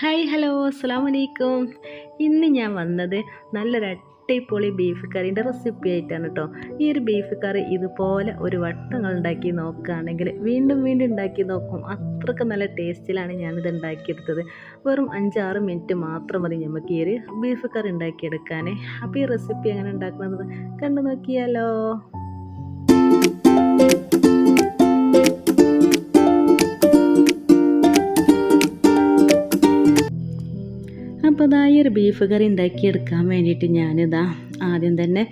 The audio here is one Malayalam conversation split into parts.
ഹായ് ഹലോ അസ്സാം വലൈക്കും ഇന്ന് ഞാൻ വന്നത് നല്ലൊരു അട്ടിപ്പൊളി ബീഫ് കറീന്റെ റെസിപ്പി ആയിട്ടാണ് കേട്ടോ ഈ ഒരു ബീഫ് കറി ഇതുപോലെ ഒരു വട്ടങ്ങൾ ഉണ്ടാക്കി നോക്കുകയാണെങ്കിൽ വീണ്ടും വീണ്ടും ഉണ്ടാക്കി നോക്കും. അത്രയ്ക്ക് നല്ല ടേസ്റ്റിലാണ് ഞാനിത് ഉണ്ടാക്കിയെടുത്തത്. വെറും അഞ്ചാറ് മിനിറ്റ് മാത്രം മതി നമുക്ക് ഈ ഒരു ബീഫ് കറി ഉണ്ടാക്കിയെടുക്കാനേ. അപ്പോൾ ഈ റെസിപ്പി എങ്ങനെ ഉണ്ടാക്കുന്നത് കണ്ടു നോക്കിയാലോ. ഈ ഒരു ബീഫ് കറി ഉണ്ടാക്കിയെടുക്കാൻ വേണ്ടിയിട്ട് ഞാനിതാ ആദ്യം തന്നെ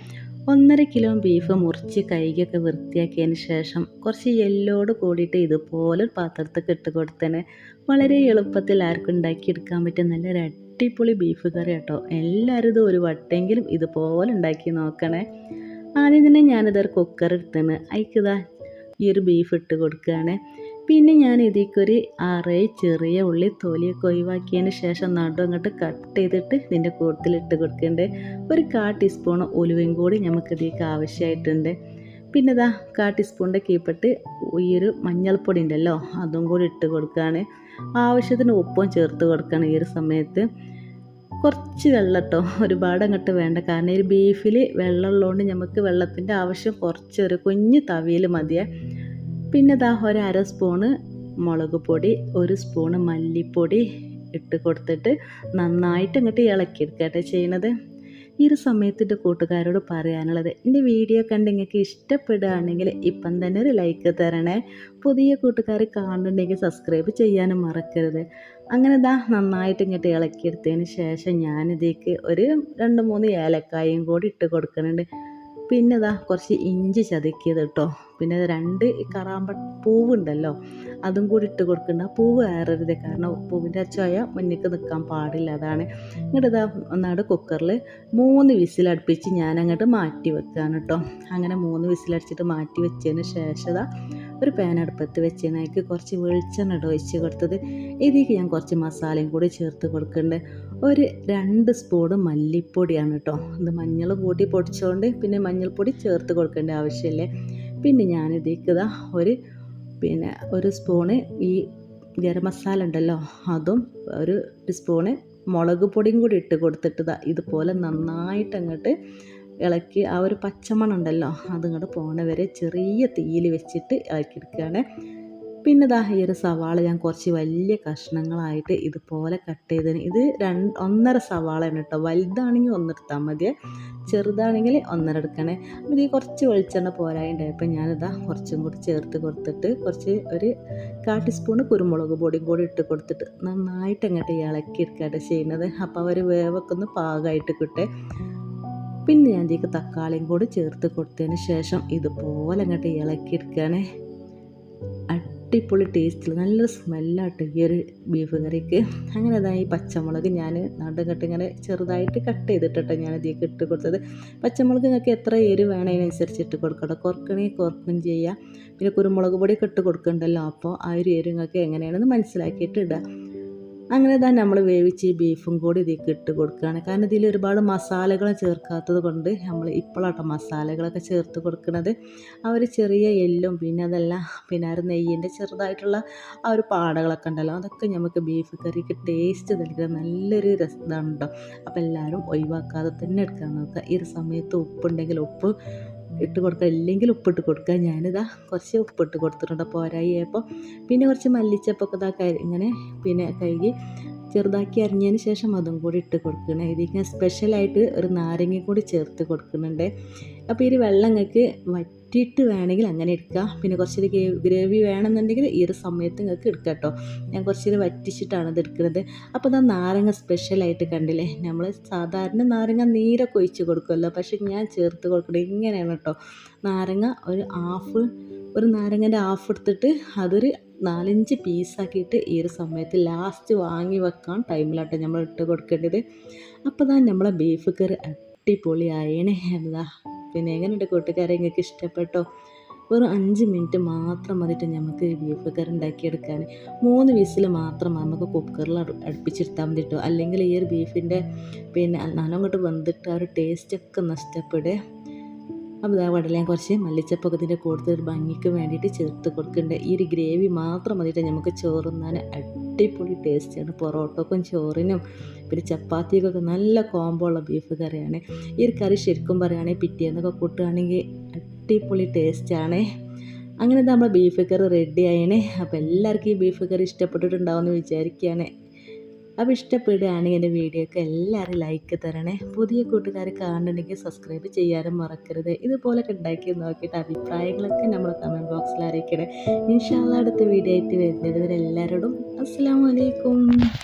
ഒന്നര കിലോ ബീഫ് മുറിച്ച് കൈകൊക്കെ വൃത്തിയാക്കിയതിന് ശേഷം കുറച്ച് എല്ലോട് കൂടിയിട്ട് ഇതുപോലെ പാത്രത്തേക്ക് ഇട്ട് കൊടുത്തേനെ വളരെ എളുപ്പത്തിൽ ആർക്കും ഉണ്ടാക്കിയെടുക്കാൻ പറ്റിയ നല്ലൊരു അടിപൊളി ബീഫ് കറി കേട്ടോ എല്ലാവരും ഇത് ഒരു വട്ടെങ്കിലും ഇതുപോലെ ഉണ്ടാക്കി നോക്കണേ. ആദ്യം തന്നെ ഞാനിതൊരു കുക്കർ എടുത്തേന് അയക്കുതാ ഈ ഒരു ബീഫ് ഇട്ട് കൊടുക്കുകയാണ്. പിന്നെ ഞാൻ ഇതിക്കൊരു ആറ് ചെറിയ ഉള്ളി തൊലിയൊക്കെ ഒഴിവാക്കിയതിന് ശേഷം നടു അങ്ങോട്ട് കട്ട് ചെയ്തിട്ട് ഇതിന്റെ കൂട്ടത്തിലിട്ട് കൊടുക്കേണ്ടത് ഒരു കാ ടീസ്പൂൺ ഉലുവയും കൂടി നമുക്ക് ഇതിലേക്ക് ആവശ്യമായിട്ടുണ്ട് പിന്നെ ഇതാ കാ ടീസ്പൂണിന്റെ കീപ്പിട്ട് ഈ ഒരു മഞ്ഞൾപ്പൊടി ഉണ്ടല്ലോ അതും കൂടി ഇട്ട് കൊടുക്കുകയാണ് ആവശ്യത്തിന് ഉപ്പും ചേർത്ത് കൊടുക്കുകയാണ് ഈ ഒരു സമയത്ത്. കുറച്ച് വെള്ളം കേട്ടോ ഒരുപാട് അങ്ങോട്ട് വേണ്ട. കാരണം ഈ ബീഫിൽ വെള്ളം ഉള്ളതുകൊണ്ട് നമുക്ക് വെള്ളത്തിന്റെ ആവശ്യം കുറച്ച് ഒരു കുഞ്ഞ് തവിയിൽ മതിയേ. പിന്നെ ദാ ഒരു അര സ്പൂണ് മുളക് പൊടി ഒരു സ്പൂണ് മല്ലിപ്പൊടി ഇട്ട് കൊടുത്തിട്ട് നന്നായിട്ട് ഇങ്ങോട്ട് ഇളക്കിയെടുക്കട്ടെ ചെയ്യണത്. ഈ ഒരു സമയത്തിന്റെ കൂട്ടുകാരോട് പറയാനുള്ളത് എന്റെ വീഡിയോ കണ്ട് നിങ്ങൾക്ക് ഇഷ്ടപ്പെടുകയാണെങ്കിൽ ഇപ്പം തന്നെ ഒരു ലൈക്ക് തരണേ. പുതിയ കൂട്ടുകാർ കാണുന്നുണ്ടെങ്കിൽ സബ്സ്ക്രൈബ് ചെയ്യാനും മറക്കരുത്. അങ്ങനെ ദാ നന്നായിട്ട് ഇങ്ങോട്ട് ഇളക്കിയെടുത്തതിന് ശേഷം ഞാനിതേക്ക് ഒരു രണ്ട് മൂന്ന് ഏലക്കായും കൂടി ഇട്ട് കൊടുക്കുന്നുണ്ട്. പിന്നെ ഇതാ കുറച്ച് ഇഞ്ചി ചതുക്കിയത് കേട്ടോ പിന്നെ രണ്ട് കറാമ്പ പൂവുണ്ടല്ലോ അതും കൂടി ഇട്ട് കൊടുക്കണ്ട. പൂവ് ഏറരുത് കാരണം പൂവിന്റെ ചൊയ മുന്നിക്ക് നിൽക്കാൻ പാടില്ല അതാണ്. ഇങ്ങോട്ട് ഇതാ ഒന്നാട് കുക്കറിൽ മൂന്ന് വിസിലടുപ്പിച്ച് ഞാൻ അങ്ങോട്ട് മാറ്റി വെക്കുകയാണ് കേട്ടോ അങ്ങനെ മൂന്ന് വിസിലടിച്ചിട്ട് മാറ്റി വെച്ചതിന് ശേഷം ഒരു പാൻ അടുപ്പത്ത് വെച്ചതിന് കുറച്ച് വെളിച്ചെണ്ണ ഒഴിച്ച് കൊടുത്തത്. ഇതിലേക്ക് ഞാൻ കുറച്ച് മസാലയും കൂടി ചേർത്ത് കൊടുക്കുന്നുണ്ട് ഒരു രണ്ട് സ്പൂൺ മല്ലിപ്പൊടിയാണ് കേട്ടോ. ഇത് മഞ്ഞൾ കൂട്ടി പൊടിച്ചുകൊണ്ട് പിന്നെ മഞ്ഞൾപ്പൊടി ചേർത്ത് കൊടുക്കേണ്ട ആവശ്യമില്ലേ. പിന്നെ ഞാൻ ഇതിക്കുക ഒരു പിന്നെ ഒരു സ്പൂണ് ഈ ഗരം മസാല ഉണ്ടല്ലോ അതും ഒരു സ്പൂണ് മുളക് പൊടിയും കൂടി ഇട്ട് കൊടുത്തിട്ട് ഇതാ ഇതുപോലെ നന്നായിട്ട് അങ്ങോട്ട് ഇളക്കി ആ ഒരു പച്ചമണം ഉണ്ടല്ലോ പോണ വരെ ചെറിയ തീയിൽ വെച്ചിട്ട് ഇളക്കിയെടുക്കുകയാണ്. പിന്നെ ദാ ഈ ഒരു സവാള ഞാൻ കുറച്ച് വലിയ കഷ്ണങ്ങളായിട്ട് ഇതുപോലെ കട്ട് ചെയ്തതിന്. ഇത് രണ്ട് ഒന്നര സവാളയാണ് കേട്ടോ. വലുതാണെങ്കിൽ ഒന്നെടുത്താൽ മതിയെ. ചെറുതാണെങ്കിൽ ഒന്നര എടുക്കണേ. അപ്പോൾ ഈ കുറച്ച് വെളിച്ചെണ്ണ പോരായിട്ടുണ്ടായപ്പോൾ ഞാനിതാ കുറച്ചും കൂടി ചേർത്ത് കൊടുത്തിട്ട് കുറച്ച് ഒരു കാ ടീസ്പൂണ് കുരുമുളക് പൊടിയും കൂടി ഇട്ട് കൊടുത്തിട്ട് നന്നായിട്ട് അങ്ങോട്ട് ഇളക്കി എടുക്കുകയാണ് ചെയ്യുന്നത്. അപ്പോൾ അവർ വേവൊക്കെ ഒന്ന് പാകമായിട്ട് കിട്ടേ പിന്നെ ഞാൻ ഇതിലേക്ക് തക്കാളിയും കൂടി ചേർത്ത് കൊടുത്തതിന് ശേഷം ഇതുപോലെ അങ്ങോട്ട് ഇളക്കിയെടുക്കുകയാണേ അടിപൊളി ടേസ്റ്റിൽ നല്ല സ്മെല്ലാട്ട് ഈ ഒരു ബീഫ് കറിക്ക്. അങ്ങനെ അതായി പച്ചമുളക് ഞാൻ നടുകട്ട് ഇങ്ങനെ ചെറുതായിട്ട് കട്ട് ചെയ്തിട്ടോ ഞാൻ അതിലേക്ക് ഇട്ട് കൊടുത്തത്. പച്ചമുളക് നിങ്ങൾക്ക് എത്ര എരി വേണം അതിനനുസരിച്ച് ഇട്ട് കൊടുക്കണം കുറക്കണേ കുറക്കും ചെയ്യാം. പിന്നെ കുരുമുളക് പൊടിയൊക്കെ ഇട്ട് കൊടുക്കണ്ടല്ലോ. അപ്പോൾ ആ ഒരു എരി നിങ്ങൾക്ക് എങ്ങനെയാണെന്ന് മനസ്സിലാക്കിയിട്ട് ഇടുക അങ്ങനെ തന്നെ നമ്മൾ വേവിച്ച് ബീഫും കൂടി ഇതിലേക്ക് ഇട്ട് കൊടുക്കുകയാണ്. കാരണം ഇതിൽ ഒരുപാട് മസാലകൾ ചേർക്കാത്തത് കൊണ്ട് നമ്മൾ ഇപ്പോഴാട്ടോ മസാലകളൊക്കെ ചേർത്ത് കൊടുക്കുന്നത്. ആ ഒരു ചെറിയ എല്ലും പിന്നെ അതെല്ലാം പിന്നെ ഒരു നെയ്യിന്റെ ചെറുതായിട്ടുള്ള ആ ഒരു പാടകളൊക്കെ ഉണ്ടല്ലോ അതൊക്കെ നമുക്ക് ബീഫ് കറിക്ക് ടേസ്റ്റ് നൽകുന്ന നല്ലൊരു രസമാണ് കേട്ടോ അപ്പോൾ എല്ലാവരും ഒഴിവാക്കാതെ തന്നെ എടുക്കാൻ നോക്കുക. ഈ ഒരു സമയത്ത് ഉപ്പുണ്ടെങ്കിൽ ഉപ്പ് ഇട്ട് കൊടുക്കുക ഇല്ലെങ്കിൽ ഉപ്പിട്ട് കൊടുക്കുക ഞാനിതാ കുറച്ച് ഉപ്പിട്ട് കൊടുത്തിട്ടുണ്ട്. പോരായി അപ്പോൾ പിന്നെ കുറച്ച് മല്ലിച്ചപ്പൊക്കെ ഇതാ ഇങ്ങനെ പിന്നെ കഴുകി ചെറുതാക്കി അരിഞ്ഞതിന് ശേഷം അതും കൂടി ഇട്ട് കൊടുക്കണം. ഇതിന് സ്പെഷ്യലായിട്ട് ഒരു നാരങ്ങ കൂടി ചേർത്ത് കൊടുക്കുന്നുണ്ട്. അപ്പോൾ ഈ വെള്ളം നിങ്ങൾക്ക് വറ്റിയിട്ട് വേണമെങ്കിൽ അങ്ങനെ എടുക്കുക പിന്നെ കുറച്ചൊരു ഗ്രേവി വേണമെന്നുണ്ടെങ്കിൽ ഈ ഒരു സമയത്ത് നിങ്ങൾക്ക് എടുക്കാം കേട്ടോ. ഞാൻ കുറച്ചൊരു വറ്റിച്ചിട്ടാണ് ഇത് എടുക്കുന്നത്. അപ്പോൾ ഇതാ നാരങ്ങ സ്പെഷ്യലായിട്ട് കണ്ടില്ലേ? നമ്മൾ സാധാരണ നാരങ്ങ നീരൊക്കെ ഒഴിച്ച് കൊടുക്കുമല്ലോ. പക്ഷേ ഞാൻ ചേർത്ത് കൊടുക്കണം ഇങ്ങനെയാണ് കേട്ടോ. നാരങ്ങ ഒരു ഹാഫ് ഒരു നാരങ്ങന്റെ ഹാഫ് എടുത്തിട്ട് അതൊരു നാലഞ്ച് പീസാക്കിയിട്ട് ഈ ഒരു സമയത്ത് ലാസ്റ്റ് വാങ്ങി വെക്കാൻ ടൈമിലാട്ടോ നമ്മൾ ഇട്ട് കൊടുക്കേണ്ടത്. അപ്പോൾ തന്നെ നമ്മളെ ബീഫ് കറി അടിപൊളിയായണേ എന്താ പിന്നെ എങ്ങനെയുണ്ട് കൂട്ടുകാരെ? നിങ്ങൾക്ക് ഇഷ്ടപ്പെട്ടോ? വെറും അഞ്ച് മിനിറ്റ് മാത്രം മതിയിട്ട് നമുക്ക് ബീഫ് കറി ഉണ്ടാക്കിയെടുക്കാൻ. മൂന്ന് വിസിൽ മാത്രം നമുക്ക് കുക്കറിൽ അടുപ്പിച്ചെടുത്താൽ മതി അല്ലെങ്കിൽ ഈ ഒരു ബീഫിന്റെ പിന്നെ നല്ലോണം അങ്ങോട്ട് ആ ഒരു ടേസ്റ്റൊക്കെ നഷ്ടപ്പെടുക അപ്പോൾ ഇതാ വടല ഞാൻ കുറച്ച് മല്ലിച്ചപ്പൊക്കെ ഇതിന്റെ കൂടുതൽ ഭംഗിക്ക് വേണ്ടിയിട്ട് ചേർത്ത് കൊടുക്കുന്നുണ്ട്. ഈ ഒരു ഗ്രേവി മാത്രം മതിയിട്ട് നമുക്ക് ചോറുന്നാൻ അടിപൊളി ടേസ്റ്റാണ്. പൊറോട്ടക്കും ചോറിനും പിന്നെ ചപ്പാത്തിക്കൊക്കെ നല്ല കോംബോ ഉള്ള ബീഫ് കറിയാണ്. ഈ ഒരു കറി ശരിക്കും പറയുകയാണെങ്കിൽ പിറ്റേന്നൊക്കെ കൂട്ടുകയാണെങ്കിൽ അടിപൊളി ടേസ്റ്റാണ്. അങ്ങനെ നമ്മൾ ബീഫ് കറി റെഡി ആയണേ അപ്പോൾ എല്ലാവർക്കും ഈ ബീഫ് കറി ഇഷ്ടപ്പെട്ടിട്ടുണ്ടാവുമെന്ന് വിചാരിക്കുകയാണ്. അപ്പോൾ ഇഷ്ടപ്പെടുകയാണെങ്കിൽ എന്റെ വീഡിയോക്ക് എല്ലാവരും ലൈക്ക് തരണേ. പുതിയ കൂട്ടുകാർ കാണുന്നുണ്ടെങ്കിൽ സബ്സ്ക്രൈബ് ചെയ്യാനും മറക്കരുത്. ഇതുപോലൊക്കെ ഉണ്ടാക്കി നോക്കിയിട്ട് അഭിപ്രായങ്ങളൊക്കെ നമ്മൾ കമന്റ് ബോക്സിൽ അറിയിക്കണേ. ഇൻഷാല്ല അടുത്ത വീഡിയോ ആയിട്ട് വരുന്നത് വരെ എല്ലാവരോടും അസ്സാം വലൈക്കും